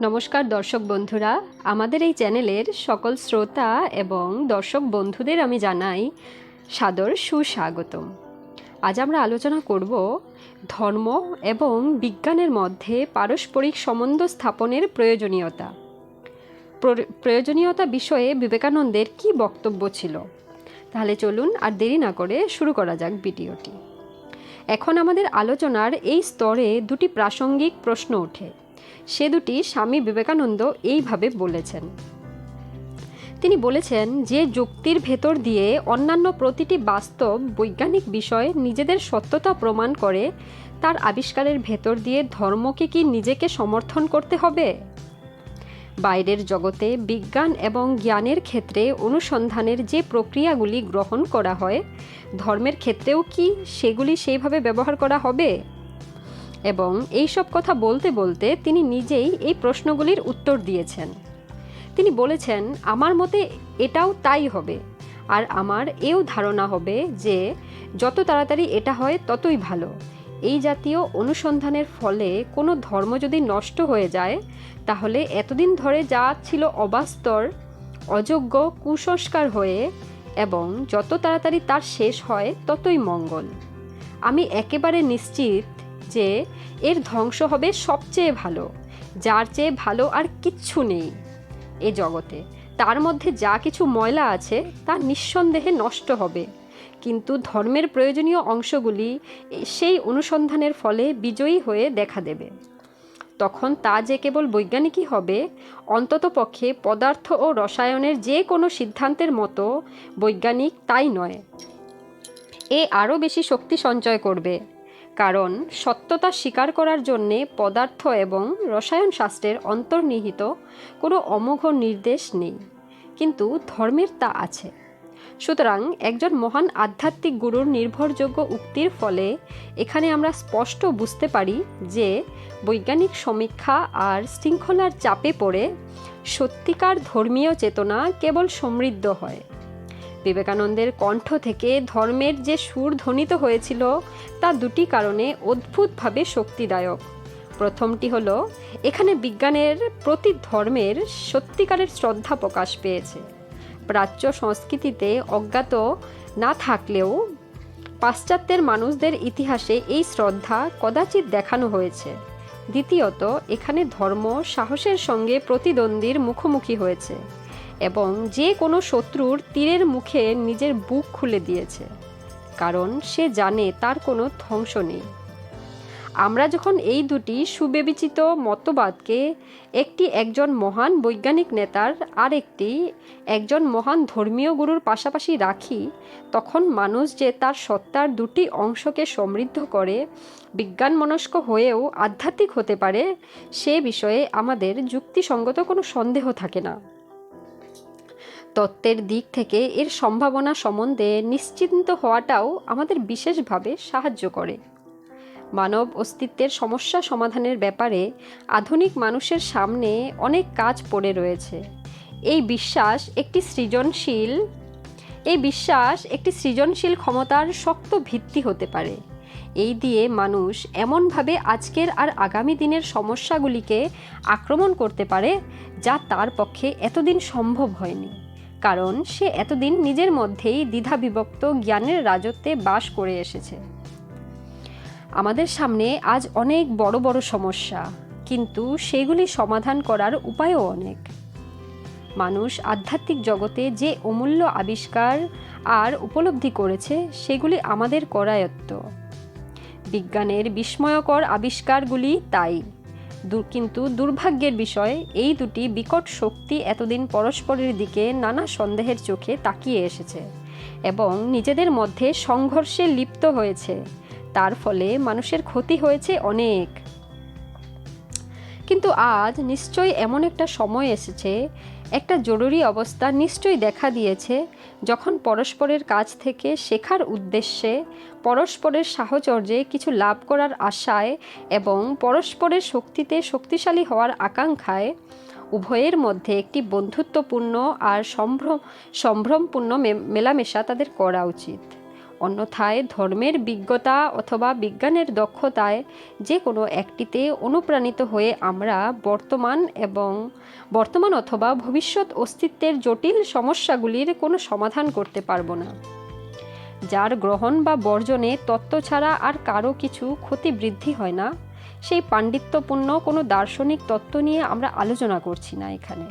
নমস্কার দর্শক বন্ধুরা, আমাদের এই চ্যানেলের সকল শ্রোতা এবং দর্শক বন্ধুদের আমি জানাই সাদর সুস্বাগতম। আজ আমরা আলোচনা করব ধর্ম এবং বিজ্ঞানের মধ্যে পারস্পরিক সম্বন্ধ স্থাপনের প্রয়োজনীয়তা। প্রয়োজনীয়তা বিষয়ে বিবেকানন্দের কি বক্তব্য ছিল? তাহলে চলুন আর দেরি না করে শুরু করা যাক ভিডিওটি। এখন আমাদের আলোচনার এই স্তরে দুটি প্রাসঙ্গিক প্রশ্ন ওঠে। সে দুটি স্বামী বিবেকানন্দ এইভাবে বলেছেন। তিনি বলেছেন যে যুক্তির ভেতর দিয়ে অন্যান্য প্রতিটি বাস্তব বৈজ্ঞানিক বিষয় নিজেদের সত্যতা প্রমাণ করে, তার আবিষ্কারের ভেতর দিয়ে ধর্মকে কি নিজেকে সমর্থন করতে হবে? বাইরের জগতে বিজ্ঞান এবং জ্ঞানের ক্ষেত্রে অনুসন্ধানের যে প্রক্রিয়াগুলি গ্রহণ করা হয়, ধর্মের ক্ষেত্রেও কি সেগুলি সেইভাবে ব্যবহার করা হবে? এবং এই সব কথা বলতে বলতে তিনি নিজেই এই প্রশ্নগুলির উত্তর দিয়েছেন। তিনি বলেছেন, আমার মতে এটাও তাই হবে। আর আমার এও ধারণা হবে যে, যত তাড়াতাড়ি এটা হয়, ততই ভালো। এই জাতীয় অনুসন্ধানের ফলে কোনো ধর্ম যদি নষ্ট হয়ে যায়, তাহলে এতদিন ধরে যা ছিল অবাস্তর, অযোগ্য কুসংস্কার হয়ে এবং যত তাড়াতাড়ি তার শেষ হয়, ততই মঙ্গল। আমি একেবারে নিশ্চিত যে এর ধ্বংস হবে সবচেয়ে ভালো, যার চেয়ে ভালো আর কিচ্ছু নেই এ জগতে। তার মধ্যে যা কিছু ময়লা আছে, তা নিঃসন্দেহে নষ্ট হবে। কিন্তু ধর্মের প্রয়োজনীয় অংশগুলি সেই অনুসন্ধানের ফলে বিজয়ী হয়ে দেখা দেবে। তখন তা যে কেবল বৈজ্ঞানিকই হবে, অন্তত পক্ষে পদার্থ ও রসায়নের যে কোনো সিদ্ধান্তের মতো বৈজ্ঞানিক তাই নয়। এ আরও বেশি শক্তি সঞ্চয় করবে। কারণ সত্যতা স্বীকার করার জন্যে পদার্থ এবং রসায়ন শাস্ত্রের অন্তর্নিহিত কোনো অমোঘ নির্দেশ নেই। কিন্তু ধর্মের তা আছে। সুতরাং একজন মহান আধ্যাত্মিক গুরুর নির্ভরযোগ্য উক্তির ফলে এখানে আমরা স্পষ্ট বুঝতে পারি যে বৈজ্ঞানিক সমীক্ষা আর শৃঙ্খলার চাপে পড়ে সত্যিকার ধর্মীয় চেতনা কেবল সমৃদ্ধ হয়। বিবেকানন্দের কণ্ঠ থেকে ধর্মের যে সুর ধ্বনিত হয়েছিল, তা দুটি কারণে অদ্ভুতভাবে শক্তিদায়ক। প্রথমটি হল, এখানে বিজ্ঞানের প্রতি ধর্মের সত্যিকারের শ্রদ্ধা প্রকাশ পেয়েছে। প্রাচ্য সংস্কৃতিতে অজ্ঞাত না থাকলেও পাশ্চাত্যের মানুষদের ইতিহাসে এই শ্রদ্ধা কদাচিৎ দেখানো হয়েছে। দ্বিতীয়ত, এখানে ধর্ম সাহসের সঙ্গে প্রতিদ্বন্দ্বীর মুখোমুখি হয়েছে। এবং যে কোনো শত্রুর তীরের মুখে নিজের বুক খুলে দিয়েছে, কারণ সে জানে তার কোনো ধ্বংস নেই। আমরা যখন এই দুটি সুবিবেচিত মতবাদকে একটি একজন মহান বৈজ্ঞানিক নেতার আর একটি একজন মহান ধর্মীয় গুরুর পাশাপাশি রাখি, তখন মানুষ যে তার সত্তার দুটি অংশকে সমৃদ্ধ করে বিজ্ঞান মনস্ক হয়েও আধ্যাত্মিক হতে পারে, সে বিষয়ে আমাদের যুক্তিসঙ্গত কোনো সন্দেহ থাকে না। তত্ত্বের দিক থেকে এর সম্ভাবনা সম্বন্ধে নিশ্চিন্ত হওয়াটাও আমাদের বিশেষভাবে সাহায্য করে। মানব অস্তিত্বের সমস্যা সমাধানের ব্যাপারে আধুনিক মানুষের সামনে অনেক কাজ পড়ে রয়েছে। এই বিশ্বাস একটি সৃজনশীল, এই বিশ্বাস একটি সৃজনশীল ক্ষমতার শক্ত ভিত্তি হতে পারে। এই দিয়ে মানুষ এমনভাবে আজকের আর আগামী দিনের সমস্যাগুলিকে আক্রমণ করতে পারে যা তার পক্ষে এতদিন সম্ভব হয়নি। কারণ সে এতদিন নিজের মধ্যেই দ্বিধাবিভক্ত জ্ঞানের রাজত্বে বাস করে এসেছে। আমাদের সামনে আজ অনেক বড় বড় সমস্যা, কিন্তু সেগুলি সমাধান করার উপায়ও অনেক। মানুষ আধ্যাত্মিক জগতে যে অমূল্য আবিষ্কার আর উপলব্ধি করেছে, সেগুলি আমাদের করায়ত্ত। বিজ্ঞানের বিস্ময়কর আবিষ্কারগুলি তাই। কিন্তু দুর্ভাগ্যের বিষয়, এই দুটি বিকট শক্তি এতদিন পরস্পরের দিকে নানা সন্দেহের চোখে তাকিয়ে এসেছে এবং নিজেদের মধ্যে সংঘর্ষে লিপ্ত হয়েছে। তার ফলে মানুষের ক্ষতি হয়েছে অনেক। কিন্তু আজ নিশ্চয়ই এমন একটা সময় এসেছে একটা জরুরি অবস্থা নিশ্চয়ই দেখা দিয়েছে যখন পরস্পরের কাছ থেকে শেখার উদ্দেশ্যে পরস্পরের সাহচর্যে কিছু লাভ করার আশায় এবং পরস্পরের শক্তিতে শক্তিশালী হওয়ার আকাঙ্ক্ষায় উভয়ের মধ্যে একটি বন্ধুত্বপূর্ণ আর সম্ভ্রম, সম্ভ্রমপূর্ণ মেলামেশা তাদের করা উচিত। অন্যথায় ধর্মের বিজ্ঞতা অথবা বিজ্ঞানের দক্ষতায় যে কোনো একটিতে অনুপ্রাণিত হয়ে আমরা বর্তমান এবং বর্তমান অথবা ভবিষ্যৎ অস্তিত্বের জটিল সমস্যাগুলির কোনো সমাধান করতে পারব না। যার গ্রহণ বা বর্জনে তত্ত্ব ছাড়া আর কারও কিছু ক্ষতি বৃদ্ধি হয় না, সেই পাণ্ডিত্যপূর্ণ কোনো দার্শনিক তত্ত্ব নিয়ে আমরা আলোচনা করছি না এখানে।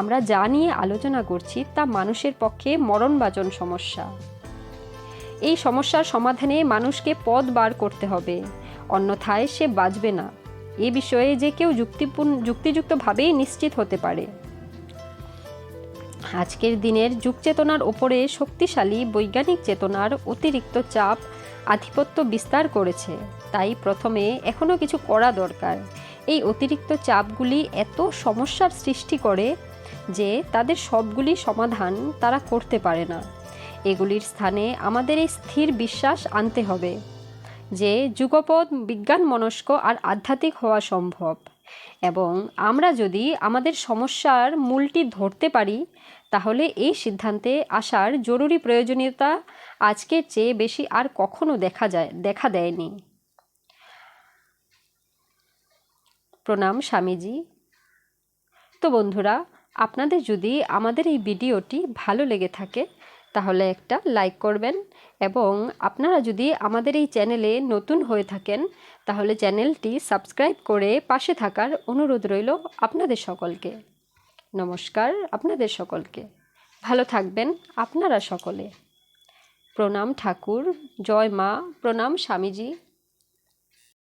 আমরা যা নিয়ে আলোচনা করছি তা মানুষের পক্ষে মরণবাজন সমস্যা। এই সমস্যার সমাধানে মানুষকে পথ বার করতে হবে। অন্যথায় সে বাঁচবে না। এ বিষয়ে যে কেউ যুক্তিপূর্ণ, যুক্তিযুক্তভাবেই নিশ্চিত হতে পারে। আজকের দিনের যুগচেতনার ওপরে শক্তিশালী বৈজ্ঞানিক চেতনার অতিরিক্ত চাপ আধিপত্য বিস্তার করেছে। তাই প্রথমে এখনও কিছু করা দরকার। এই অতিরিক্ত চাপগুলি এত সমস্যার সৃষ্টি করে যে তাদের সবগুলি সমাধান তারা করতে পারে না। এগুলির স্থানে আমাদের এই স্থির বিশ্বাস আনতে হবে যে যুগপদ বিজ্ঞান মনস্ক আর আধ্যাত্মিক হওয়া সম্ভব। এবং আমরা যদি আমাদের সমস্যার মূলটি ধরতে পারি, তাহলে এই সিদ্ধান্তে আসার জরুরি প্রয়োজনীয়তা আজকের চেয়ে বেশি আর কখনো দেখা যায়, দেখা দেয়নি। প্রণাম স্বামীজি। তো বন্ধুরা, আপনাদের যদি আমাদের এই ভিডিওটি ভালো লেগে থাকে তাহলে একটা লাইক করবেন এবং আপনারা যদি আমাদের এই চ্যানেলে নতুন হয়ে থাকেন, তাহলে চ্যানেলটি সাবস্ক্রাইব করে পাশে থাকার অনুরোধ রইল আপনাদের সকলকে। নমস্কার আপনাদের সকলকে। ভালো থাকবেন আপনারা সকলে। প্রণাম ঠাকুর, জয় মা, প্রণাম স্বামীজি।